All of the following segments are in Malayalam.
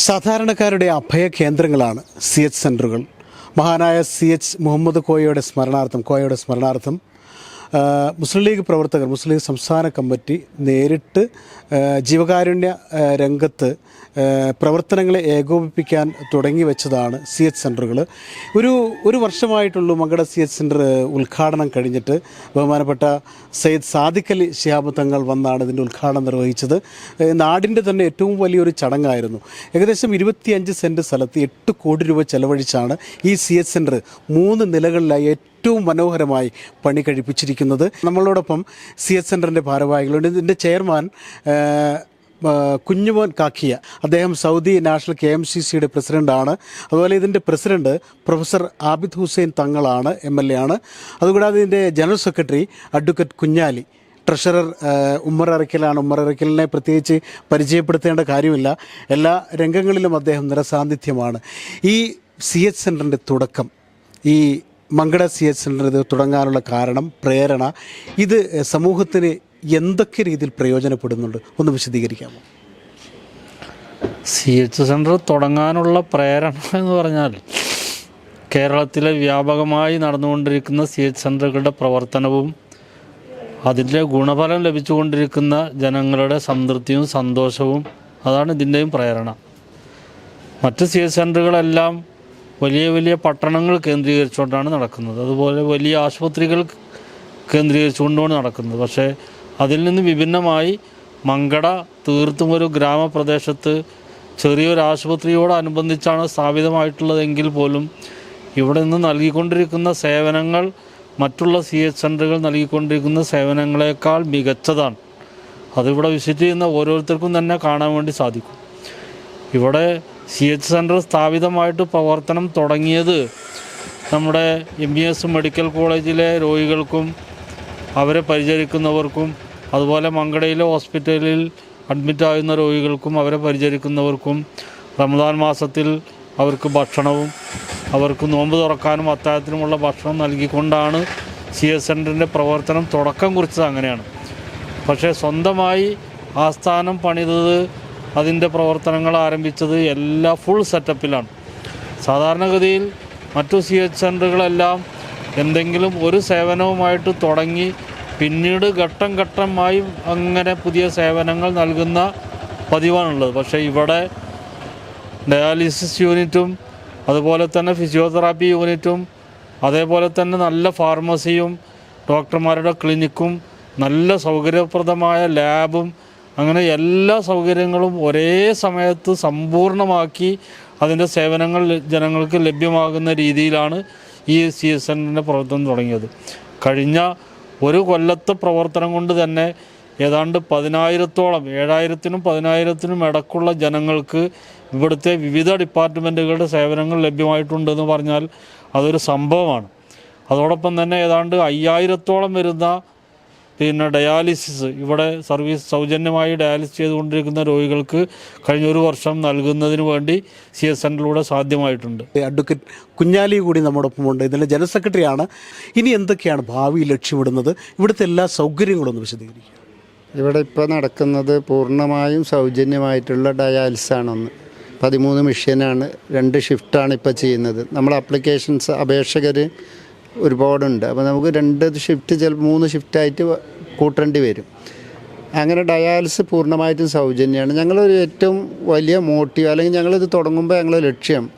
സാധാരണക്കാരുടെ അഭയ കേന്ദ്രങ്ങളാണ് സി എച്ച് സെന്ററുകൾ മഹാനായ സി എച്ച് മുഹമ്മദ് കോയയുടെ സ്മരണാർത്ഥം കോയയുടെ സ്മരണാർത്ഥം മുസ്ലിം ലീഗ് പ്രവർത്തകർ മുസ്ലിം ലീഗ് സംസ്ഥാന കമ്മിറ്റി നേരിട്ട് ജീവകാരുണ്യ രംഗത്ത് പ്രവർത്തനങ്ങളെ ഏകോപിപ്പിക്കാൻ തുടങ്ങി വെച്ചതാണ് സി എച്ച് സെന്ററുകൾ ഒരു ഒരു വർഷമായിട്ടുള്ളൂ മങ്കട സി എച്ച് സെന്റർ ഉദ്ഘാടനം കഴിഞ്ഞിട്ട് ബഹുമാനപ്പെട്ട സയ്യിദ് സാദിഖലി ശിഹാബ് തങ്ങൾ വന്നാണ് ഇതിന്റെ ഉദ്ഘാടനം നിർവഹിച്ചത്. നാടിന്റെ തന്നെ ഏറ്റവും വലിയൊരു ചടങ്ങായിരുന്നു. ഏകദേശം ഇരുപത്തിയഞ്ച് സെന്റ് സ്ഥലത്ത് എട്ട് കോടി രൂപ ചെലവഴിച്ചാണ് ഈ സി എച്ച് സെന്റർ മൂന്ന് നിലകളിലായി ഏറ്റവും മനോഹരമായി പണി കഴിപ്പിച്ചിരിക്കുന്നത്. നമ്മളോടൊപ്പം സി എസ് സെന്ററിന്റെ ഭാരവാഹികളുണ്ട്. ഇതിന്റെ ചെയർമാൻ കുഞ്ഞുമോൻ കാക്കിയ. അദ്ദേഹം Saudi national K M C സിയുടെ പ്രസിഡന്റാണ് അതുപോലെ ഇതിന്റെ പ്രസിഡന്റ് പ്രൊഫസർ ആബിദ് ഹുസൈൻ തങ്ങളാണ് എം എൽ എ ആണ്. അതുകൂടാതെ ഇതിന്റെ general secretary advocate Kunhali. Treasurer Ummer അറക്കലാണ് Ummer അറക്കലിനെ പ്രത്യേകിച്ച് പരിചയപ്പെടുത്തേണ്ട കാര്യമില്ല. എല്ലാ രംഗങ്ങളിലും അദ്ദേഹം നിറസാന്നിധ്യമാണ്. ഈ സി എച്ച് സെന്ററിന്റെ തുടക്കം ഈ മങ്കട സി എച്ച് സെന്റർ ഇത് തുടങ്ങാനുള്ള കാരണം പ്രേരണ ഇത് സമൂഹത്തിന് എന്തൊക്കെ രീതിയിൽ പ്രയോജനപ്പെടുന്നുണ്ട്? ഒന്ന് വിശദീകരിക്കാമോ? സി എച്ച് സെന്റർ തുടങ്ങാനുള്ള പ്രേരണ എന്ന് പറഞ്ഞാൽ കേരളത്തിലെ വ്യാപകമായി നടന്നുകൊണ്ടിരിക്കുന്ന സി എച്ച് സെന്ററുകളുടെ പ്രവർത്തനവും അതിന്റെ ഗുണഫലം ലഭിച്ചുകൊണ്ടിരിക്കുന്ന ജനങ്ങളുടെ സംതൃപ്തിയും സന്തോഷവും അതാണ് ഇതിന്റെയും പ്രേരണ. മറ്റ് സി എച്ച് സെന്ററുകളെല്ലാം വലിയ വലിയ പട്ടണങ്ങൾ കേന്ദ്രീകരിച്ചുകൊണ്ടാണ് നടക്കുന്നത്. അതുപോലെ വലിയ ആശുപത്രികൾ കേന്ദ്രീകരിച്ചുകൊണ്ടാണ് നടക്കുന്നത്. പക്ഷേ അതിൽ നിന്ന് വിഭിന്നമായി മങ്കട തീർത്തും ഒരു ഗ്രാമപ്രദേശത്ത് ചെറിയൊരു ആശുപത്രിയോടനുബന്ധിച്ചാണ് സ്ഥാപിതമായിട്ടുള്ളതെങ്കിൽ പോലും ഇവിടെ നിന്ന് നൽകിക്കൊണ്ടിരിക്കുന്ന സേവനങ്ങൾ മറ്റുള്ള സി എച്ച് സെന്ററുകൾ നൽകിക്കൊണ്ടിരിക്കുന്ന സേവനങ്ങളെക്കാൾ മികച്ചതാണ്. അതിവിടെ വിസിറ്റ് ചെയ്യുന്ന ഓരോരുത്തർക്കും തന്നെ കാണാൻ വേണ്ടി സാധിക്കും. ഇവിടെ സി എച്ച് സെന്റർ സ്ഥാപിതമായിട്ട് പ്രവർത്തനം തുടങ്ങിയത് നമ്മുടെ എം ബി എസ് മെഡിക്കൽ കോളേജിലെ രോഗികൾക്കും അവരെ പരിചരിക്കുന്നവർക്കും അതുപോലെ മങ്കടയിലെ ഹോസ്പിറ്റലിൽ അഡ്മിറ്റാകുന്ന രോഗികൾക്കും അവരെ പരിചരിക്കുന്നവർക്കും റമദാൻ മാസത്തിൽ അവർക്ക് ഭക്ഷണവും അവർക്ക് നോമ്പ് തുറക്കാനും അത്താഴത്തിനുമുള്ള ഭക്ഷണം നൽകിക്കൊണ്ടാണ് സി എസ് സെന്ററിന്റെ പ്രവർത്തനം തുടക്കം കുറിച്ചത് അങ്ങനെയാണ്. പക്ഷേ സ്വന്തമായി ആസ്ഥാനം പണിതത് അതിന്റെ പ്രവർത്തനങ്ങൾ ആരംഭിച്ചത് എല്ലാ ഫുൾ സെറ്റപ്പിലാണ് സാധാരണഗതിയിൽ മറ്റു സി എച്ച് സെന്ററുകളെല്ലാം എന്തെങ്കിലും ഒരു സേവനവുമായിട്ട് തുടങ്ങി പിന്നീട് ഘട്ടം ഘട്ടമായി അങ്ങനെ പുതിയ സേവനങ്ങൾ നൽകുന്ന പതിവാണുള്ളത്. പക്ഷേ ഇവിടെ ഡയാലിസിസ് യൂണിറ്റും അതുപോലെ തന്നെ ഫിസിയോതെറാപ്പി യൂണിറ്റും അതേപോലെ തന്നെ നല്ല ഫാർമസിയും ഡോക്ടർമാരുടെ ക്ലിനിക്കും നല്ല സൗകര്യപ്രദമായ ലാബും അങ്ങനെ എല്ലാ സൗകര്യങ്ങളും ഒരേ സമയത്ത് സമ്പൂർണമാക്കി അതിന്റെ സേവനങ്ങൾ ജനങ്ങൾക്ക് ലഭ്യമാകുന്ന രീതിയിലാണ് ഈ സി എസ് എന്റെ പ്രവർത്തനം തുടങ്ങിയത്. കഴിഞ്ഞ ഒരു കൊല്ലത്തെ പ്രവർത്തനം കൊണ്ട് തന്നെ ഏതാണ്ട് പതിനായിരത്തോളം ഏഴായിരത്തിനും പതിനായിരത്തിനും ഇടക്കുള്ള ജനങ്ങൾക്ക് ഇവിടുത്തെ വിവിധ ഡിപ്പാർട്ട്മെന്റുകളുടെ സേവനങ്ങൾ ലഭ്യമായിട്ടുണ്ടെന്ന് പറഞ്ഞാൽ അതൊരു സംഭവമാണ്. അതോടൊപ്പം തന്നെ ഏതാണ്ട് അയ്യായിരത്തോളം വരുന്ന പിന്നെ ഡയാലിസിസ്. ഇവിടെ സർവീസ് സൗജന്യമായി ഡയാലിസിസ് ചെയ്തുകൊണ്ടിരിക്കുന്ന രോഗികൾക്ക് കഴിഞ്ഞ ഒരു വർഷം നൽകുന്നതിന് വേണ്ടി സി എസ് സെന്ററിലൂടെ സാധ്യമായിട്ടുണ്ട് അഡ്വക്കേറ്റ് കുഞ്ഞാലി കൂടി നമ്മോടൊപ്പം ഉണ്ട്. ഇതിന്റെ ജനറൽ സെക്രട്ടറിയാണ്. ഇനി എന്തൊക്കെയാണ് ഭാവി ലക്ഷ്യമിടുന്നത്? ഇവിടുത്തെ എല്ലാ സൗകര്യങ്ങളും ഒന്ന് വിശദീകരിക്കുക. ഇവിടെ ഇപ്പോൾ നടക്കുന്നത് പൂർണമായും സൗജന്യമായിട്ടുള്ള ഡയാലിസിസ് ആണൊന്ന് ഒന്ന് പതിമൂന്ന് മെഷീനാണ് രണ്ട് ഷിഫ്റ്റാണ് ഇപ്പോൾ ചെയ്യുന്നത്. നമ്മൾ അപ്ലിക്കേഷൻസ് അപേക്ഷകർ ഒരുപാടുണ്ട്. അപ്പോൾ നമുക്ക് രണ്ട് ഷിഫ്റ്റ് ചിലപ്പോൾ മൂന്ന് ഷിഫ്റ്റായിട്ട് കൂട്ടേണ്ടി വരും. അങ്ങനെ ഡയാലിസിസ് പൂർണമായിട്ടും സൗജന്യമാണ് ഞങ്ങളൊരു ഏറ്റവും വലിയ മോട്ടീവ് അല്ലെങ്കിൽ ഞങ്ങളിത് തുടങ്ങുമ്പോൾ ഞങ്ങളുടെ ലക്ഷ്യം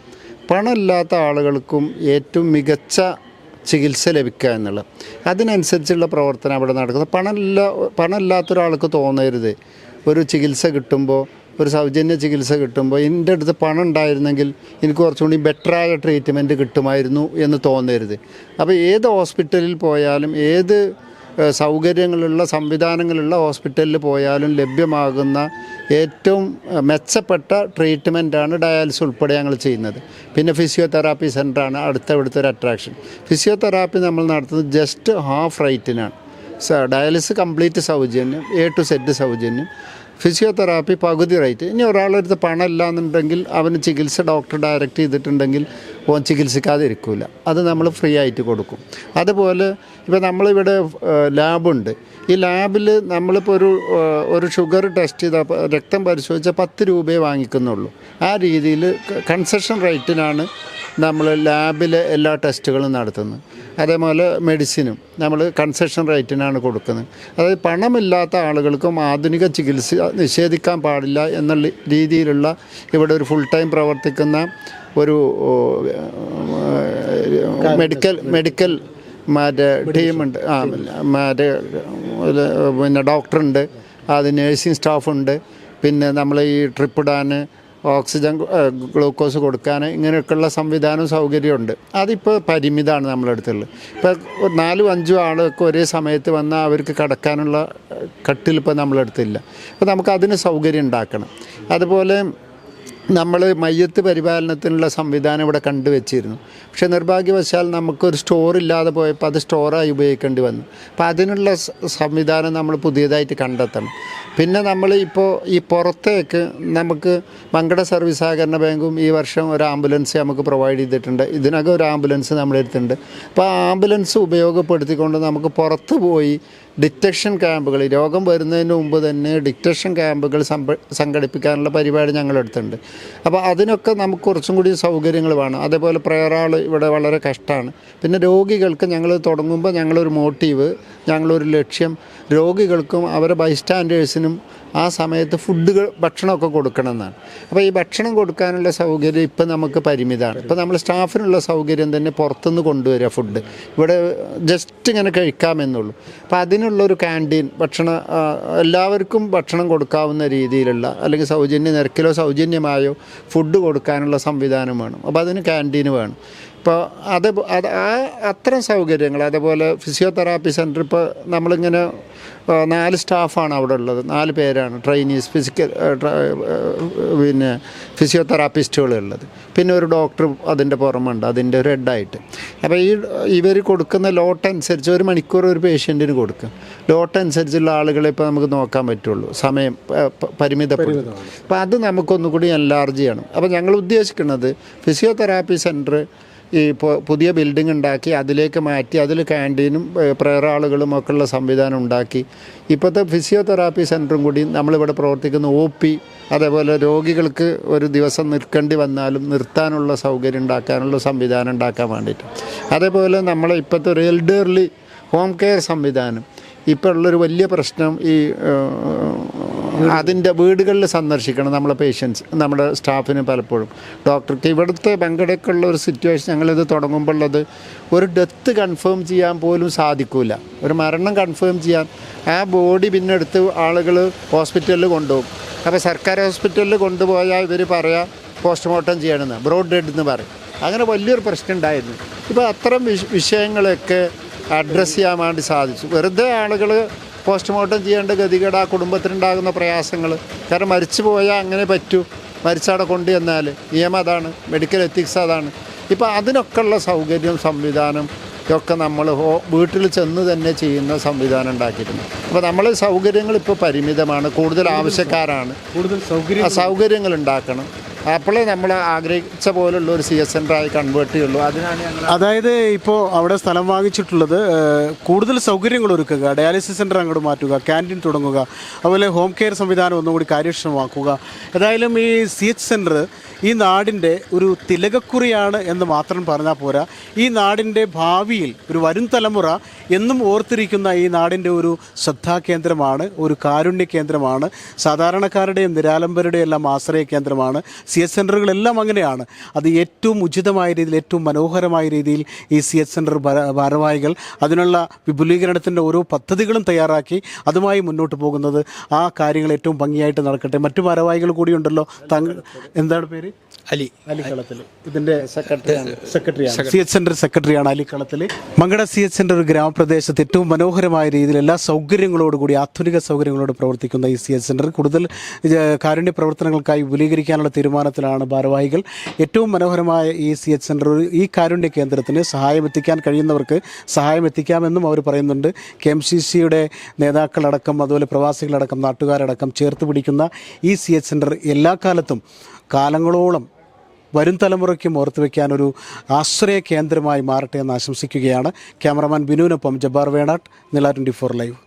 പണമില്ലാത്ത ആളുകൾക്കും ഏറ്റവും മികച്ച ചികിത്സ ലഭിക്കുക എന്നുള്ളത്. അതിനനുസരിച്ചുള്ള പ്രവർത്തനം അവിടെ നടക്കുന്നത്. പണമില്ല പണമില്ലാത്ത ഒരാൾക്ക് തോന്നരുത്. ഒരു ചികിത്സ കിട്ടുമ്പോൾ ഒരു സൗജന്യ ചികിത്സ കിട്ടുമ്പോൾ എന്റെ അടുത്ത് പണം ഉണ്ടായിരുന്നെങ്കിൽ എനിക്ക് കുറച്ചുകൂടി ബെറ്ററായ ട്രീറ്റ്മെന്റ് കിട്ടുമായിരുന്നു എന്ന് തോന്നരുത്. അപ്പോൾ ഏത് ഹോസ്പിറ്റലിൽ പോയാലും ഏത് സൗകര്യങ്ങളുള്ള സംവിധാനങ്ങളുള്ള ഹോസ്പിറ്റലിൽ പോയാലും ലഭ്യമാകുന്ന ഏറ്റവും മെച്ചപ്പെട്ട ട്രീറ്റ്മെന്റാണ് ഡയാലിസിസ് ഉൾപ്പെടെ ഞങ്ങൾ ചെയ്യുന്നത്. പിന്നെ ഫിസിയോതെറാപ്പി സെന്ററാണ് അടുത്ത ഇവിടുത്തെ ഒരു അട്രാക്ഷൻ ഫിസിയോതെറാപ്പി നമ്മൾ നടത്തുന്നത് ജസ്റ്റ് ഹാഫ് റൈറ്റിനാണ് ഡയാലിസിസ് കംപ്ലീറ്റ് സൗജന്യം എ ടു സെറ്റ് സൗജന്യം. ഫിസിയോതെറാപ്പി പകുതി റേറ്റ്. ഇനി ഒരാളെടുത്ത് പണം ഇല്ല എന്നുണ്ടെങ്കിൽ അവന് ചികിത്സ ഡോക്ടർ ഡയറക്റ്റ് ചെയ്തിട്ടുണ്ടെങ്കിൽ ഓൻ ചികിത്സിക്കാതെ ഇരിക്കില്ല അത് നമ്മൾ ഫ്രീ ആയിട്ട് കൊടുക്കും. അതുപോലെ ഇപ്പോൾ നമ്മളിവിടെ ലാബുണ്ട്. ഈ ലാബിൽ നമ്മളിപ്പോൾ ഒരു ഒരു ഷുഗർ ടെസ്റ്റ് ചെയ്ത രക്തം പരിശോധിച്ചാൽ പത്ത് രൂപയെ വാങ്ങിക്കുന്നുള്ളൂ. ആ രീതിയിൽ കൺസെഷൻ റേറ്റിനാണ് നമ്മൾ ലാബിൽ എല്ലാ ടെസ്റ്റുകളും നടത്തുന്നു. അതേപോലെ മെഡിസിനും നമ്മൾ കൺസെഷൻ റേറ്റിനാണ് കൊടുക്കുന്നത്. അതായത് പണമില്ലാത്ത ആളുകൾക്കും ആധുനിക ചികിത്സ നിഷേധിക്കാൻ പാടില്ല എന്നുള്ള രീതിയിലുള്ള ഇവിടെ ഒരു ഫുൾ ടൈം പ്രവർത്തിക്കുന്ന ഒരു മെഡിക്കൽ മെഡിക്കൽ മറ്റേ ടീമുണ്ട് ആ മറ്റേ പിന്നെ ഡോക്ടറുണ്ട് അത് നേഴ്സിംഗ് സ്റ്റാഫുണ്ട് പിന്നെ നമ്മൾ ഈ ട്രിപ്പ് ഇടാൻ ഓക്സിജൻ ഗ്ലൂക്കോസ് കൊടുക്കാൻ ഇങ്ങനെയൊക്കെയുള്ള സംവിധാനവും സൗകര്യമുണ്ട് അതിപ്പോൾ പരിമിതമാണ് നമ്മളടുത്തുള്ളത്. ഇപ്പോൾ നാലും അഞ്ചും ആളൊക്കെ ഒരേ സമയത്ത് വന്നാൽ അവർക്ക് കിടക്കാനുള്ള കട്ടിലിപ്പോൾ നമ്മളടുത്തില്ല. അപ്പോൾ നമുക്ക് അതിന് സൗകര്യം ഉണ്ടാക്കണം. അതുപോലെ നമ്മൾ മയ്യത്ത് പരിപാലനത്തിനുള്ള സംവിധാനം ഇവിടെ കണ്ടുവച്ചിരുന്നു പക്ഷേ നിർഭാഗ്യവശാൽ നമുക്കൊരു സ്റ്റോർ ഇല്ലാതെ പോയപ്പോൾ അത് സ്റ്റോറായി ഉപയോഗിക്കേണ്ടി വന്നു. അപ്പോൾ അതിനുള്ള സംവിധാനം നമ്മൾ പുതിയതായിട്ട് കണ്ടെത്തണം. പിന്നെ നമ്മൾ ഇപ്പോൾ ഈ പുറത്തേക്ക് നമുക്ക് മങ്കട സർവീസ് സഹകരണ ബാങ്കും ഈ വർഷം ഒരു ആംബുലൻസ് നമുക്ക് പ്രൊവൈഡ് ചെയ്തിട്ടുണ്ട്. ഇതിനകം ഒരു ആംബുലൻസ് നമ്മളെടുത്തിട്ടുണ്ട്. അപ്പോൾ ആ ആംബുലൻസ് ഉപയോഗപ്പെടുത്തിക്കൊണ്ട് നമുക്ക് പുറത്ത് പോയി ഡിറ്റക്ഷൻ ക്യാമ്പുകൾ. രോഗം വരുന്നതിന് മുമ്പ് തന്നെ ഡിറ്റക്ഷൻ ക്യാമ്പുകൾ സംഘടിപ്പിക്കാനുള്ള പരിപാടി ഞങ്ങളെടുത്തുണ്ട് അപ്പോൾ അതിനൊക്കെ നമുക്ക് കുറച്ചും കൂടി സൗകര്യങ്ങൾ വേണം. അതേപോലെ പ്രയറാൾ ഇവിടെ വളരെ കഷ്ടമാണ് പിന്നെ രോഗികൾക്ക് ഞങ്ങൾ തുടങ്ങുമ്പോൾ ഞങ്ങളൊരു മോട്ടീവ് ഞങ്ങളൊരു ലക്ഷ്യം രോഗികൾക്കും അവരെ ബൈസ്റ്റാൻഡേഴ്സിനും ആ സമയത്ത് ഫുഡുകൾ ഭക്ഷണമൊക്കെ കൊടുക്കണം എന്നാണ് അപ്പോൾ ഈ ഭക്ഷണം കൊടുക്കാനുള്ള സൗകര്യം ഇപ്പം നമുക്ക് പരിമിതമാണ്. ഇപ്പം നമ്മൾ സ്റ്റാഫിനുള്ള സൗകര്യം തന്നെ പുറത്തുനിന്ന് കൊണ്ടുവരിക ഫുഡ്. ഇവിടെ ജസ്റ്റ് ഇങ്ങനെ കഴിക്കാമെന്നുള്ളൂ. അപ്പോൾ അതിനുള്ളൊരു ക്യാന്റീൻ ഭക്ഷണ എല്ലാവർക്കും ഭക്ഷണം കൊടുക്കാവുന്ന രീതിയിലുള്ള അല്ലെങ്കിൽ സൗജന്യ നിരക്കിലോ സൗജന്യമായോ ഫുഡ് കൊടുക്കാനുള്ള സംവിധാനം വേണം. അപ്പോൾ അതിന് ക്യാന്റീൻ വേണം. ഇപ്പോൾ അത് അത് ആ അത്തരം സൗകര്യങ്ങൾ അതേപോലെ ഫിസിയോതെറാപ്പി സെന്റർ ഇപ്പോൾ നമ്മളിങ്ങനെ നാല് സ്റ്റാഫാണ് അവിടെ ഉള്ളത്. നാല് പേരാണ് ട്രെയിനീസ് ഫിസിക്കൽ പിന്നെ ഫിസിയോതെറാപ്പിസ്റ്റുകൾ ഉള്ളത്. പിന്നെ ഒരു ഡോക്ടർ അതിന്റെ പുറമുണ്ട് അതിന്റെ ഒരു ഹെഡായിട്ട് അപ്പോൾ ഈ ഇവർ കൊടുക്കുന്ന ലോട്ട് അനുസരിച്ച് ഒരു മണിക്കൂർ ഒരു പേഷ്യന്റിന് കൊടുക്കും. ലോട്ട് അനുസരിച്ചുള്ള ആളുകളെ ഇപ്പോൾ നമുക്ക് നോക്കാൻ പറ്റുള്ളൂ. സമയം പരിമിതപ്പെടും അപ്പോൾ അത് നമുക്കൊന്നുകൂടി എൻലാർജ് ചെയ്യണം. അപ്പോൾ ഞങ്ങൾ ഉദ്ദേശിക്കുന്നത് ഫിസിയോതെറാപ്പി സെന്റർ ഈ പുതിയ ബിൽഡിംഗ് ഉണ്ടാക്കി അതിലേക്ക് മാറ്റി അതിൽ ക്യാന്റീനും ആളുകളും ഒക്കെ ഉള്ള സംവിധാനം ഉണ്ടാക്കി. ഇപ്പോഴത്തെ ഫിസിയോതെറാപ്പി സെന്ററും കൂടി നമ്മളിവിടെ പ്രവർത്തിക്കുന്ന ഒ പി അതേപോലെ രോഗികൾക്ക് ഒരു ദിവസം നിൽക്കേണ്ടി വന്നാലും നിർത്താനുള്ള സൗകര്യം ഉണ്ടാക്കാനുള്ള സംവിധാനം ഉണ്ടാക്കാൻ വേണ്ടിയിട്ട്. അതേപോലെ നമ്മളെ ഇപ്പോഴത്തെ ഒരു എൽഡർലി ഹോം കെയർ സംവിധാനം. ഇപ്പോൾ ഉള്ളൊരു വലിയ പ്രശ്നം ഈ അതിന്റെ വീടുകളിൽ സന്ദർശിക്കണം നമ്മളെ പേഷ്യൻസ് നമ്മുടെ സ്റ്റാഫിന് പലപ്പോഴും. ഡോക്ടർക്ക് ഇവിടുത്തെ പങ്കെടുക്കുള്ള ഒരു സിറ്റുവേഷൻ ഞങ്ങളിത് തുടങ്ങുമ്പോഴുള്ളത് ഒരു ഡെത്ത് കൺഫേം ചെയ്യാൻ പോലും സാധിക്കില്ല ഒരു മരണം കൺഫേം ചെയ്യാൻ ആ ബോഡി പിന്നെ എടുത്ത് ആളുകൾ ഹോസ്പിറ്റലിൽ കൊണ്ടുപോകും. അപ്പോൾ സർക്കാർ ഹോസ്പിറ്റലിൽ കൊണ്ടുപോയാൽ ഇവർ പറയാം പോസ്റ്റ്മോർട്ടം ചെയ്യണമെന്ന് ബ്രോഡ് ഡെഡ് എന്ന് പറയും. അങ്ങനെ വലിയൊരു പ്രശ്നം ഉണ്ടായിരുന്നു. ഇപ്പോൾ അത്തരം വിഷ വിഷയങ്ങളൊക്കെ അഡ്രസ്സ് ചെയ്യാൻ വേണ്ടി സാധിച്ചു. വെറുതെ ആളുകൾ പോസ്റ്റ്മോർട്ടം ചെയ്യേണ്ട ഗതികേട് ആ കുടുംബത്തിനുണ്ടാകുന്ന പ്രയാസങ്ങൾ. കാരണം മരിച്ചു പോയാൽ അങ്ങനെ പറ്റൂ. മരിച്ചവിടെ കൊണ്ടുവന്നാൽ നിയമം അതാണ് മെഡിക്കൽ എത്തിക്സ് അതാണ്. ഇപ്പോൾ അതിനൊക്കെയുള്ള സൗകര്യം സംവിധാനം ഒക്കെ നമ്മൾ വീട്ടിൽ ചെന്ന് തന്നെ ചെയ്യുന്ന സംവിധാനം ഉണ്ടാക്കിയിരുന്നു അപ്പോൾ നമ്മൾ സൗകര്യങ്ങൾ ഇപ്പോൾ പരിമിതമാണ് കൂടുതൽ ആവശ്യക്കാരാണ്. കൂടുതൽ സൗകര്യം സൗകര്യങ്ങൾ ഉണ്ടാക്കണം. അപ്പോഴേ നമ്മൾ ആഗ്രഹിച്ച പോലുള്ള ഒരു സി എസ് സെന്ററായി കൺവേർട്ട് ചെയ്യുള്ളൂ. അതിനാണ് ഞങ്ങൾ അതായത് ഇപ്പോൾ അവിടെ സ്ഥലം വാങ്ങിച്ചിട്ടുള്ളത് കൂടുതൽ സൗകര്യങ്ങൾ ഒരുക്കുക ഡയാലിസിസ് സെന്റർ അങ്ങോട്ട് മാറ്റുക ക്യാന്റീൻ തുടങ്ങുക അതുപോലെ ഹോം കെയർ സംവിധാനം ഒന്നുകൂടി കാര്യക്ഷമമാക്കുക. ഏതായാലും ഈ സി എച്ച് സെന്റർ ഈ നാടിന്റെ ഒരു തിലകക്കുറിയാണ് എന്ന് മാത്രം പറഞ്ഞാൽ പോരാ. ഈ നാടിന്റെ ഭാവിയിൽ ഒരു വരും തലമുറ എന്നും ഓർത്തിരിക്കുന്ന ഈ നാടിന്റെ ഒരു ശ്രദ്ധാകേന്ദ്രമാണ് ഒരു കാരുണ്യ കേന്ദ്രമാണ് സാധാരണക്കാരുടെയും നിരാലംബരുടെയും എല്ലാം ആശ്രയ കേന്ദ്രമാണ് സി എച്ച് സെന്ററുകളെല്ലാം അങ്ങനെയാണ്. അത് ഏറ്റവും ഉചിതമായ രീതിയിൽ ഏറ്റവും മനോഹരമായ രീതിയിൽ ഈ സി എച്ച് സെന്റർ ഭാരവാഹികൾ അതിനുള്ള വിപുലീകരണത്തിന്റെ ഓരോ പദ്ധതികളും തയ്യാറാക്കി അതുമായി മുന്നോട്ട് പോകുന്നത്. ആ കാര്യങ്ങൾ ഏറ്റവും ഭംഗിയായിട്ട് നടക്കട്ടെ. മറ്റു ഭാരവാഹികൾ കൂടിയുണ്ടല്ലോ തങ്ങൾ എന്താണ് പേര്? അലി. അലി കളത്തിൽ ഇതിന്റെ സെക്രട്ടറിയാണ്. സെക്രട്ടറിയാണ്. സി എച്ച് സെന്റർ സെക്രട്ടറിയാണ് അലി കളത്തിൽ മങ്കട സി എച്ച് സെന്റർ ഒരു ഗ്രാമപ്രദേശത്ത് ഏറ്റവും മനോഹരമായ രീതിയിൽ എല്ലാ സൗകര്യങ്ങളോടുകൂടി ആധുനിക സൗകര്യങ്ങളോട് പ്രവർത്തിക്കുന്ന ഈ സി എച്ച് സെന്റർ കൂടുതൽ കാരുണ്യ പ്രവർത്തനങ്ങൾക്കായി വിപുലീകരിക്കാനുള്ള തീരുമാനം തീരുമാനത്തിലാണ് ഭാരവാഹികൾ. ഏറ്റവും മനോഹരമായ ഈ സി എച്ച് സെന്റർ ഈ കാരുണ്യ കേന്ദ്രത്തിന് സഹായം എത്തിക്കാൻ കഴിയുന്നവർക്ക് സഹായം എത്തിക്കാമെന്നും അവർ പറയുന്നുണ്ട്. കെ എം സി സിയുടെ നേതാക്കളടക്കം അതുപോലെ പ്രവാസികളടക്കം നാട്ടുകാരടക്കം ചേർത്ത് പിടിക്കുന്ന ഈ സി എച്ച് സെന്റർ എല്ലാ കാലത്തും കാലങ്ങളോളം വരും തലമുറയ്ക്കും ഓർത്തു വയ്ക്കാൻ ഒരു ആശ്രയ കേന്ദ്രമായി മാറട്ടെ എന്ന് ആശംസിക്കുകയാണ്. ക്യാമറമാൻ ബിനുവിനൊപ്പം ജബ്ബാർ വേണാട്ട് നില ട്വന്റി ഫോർ ലൈവ്.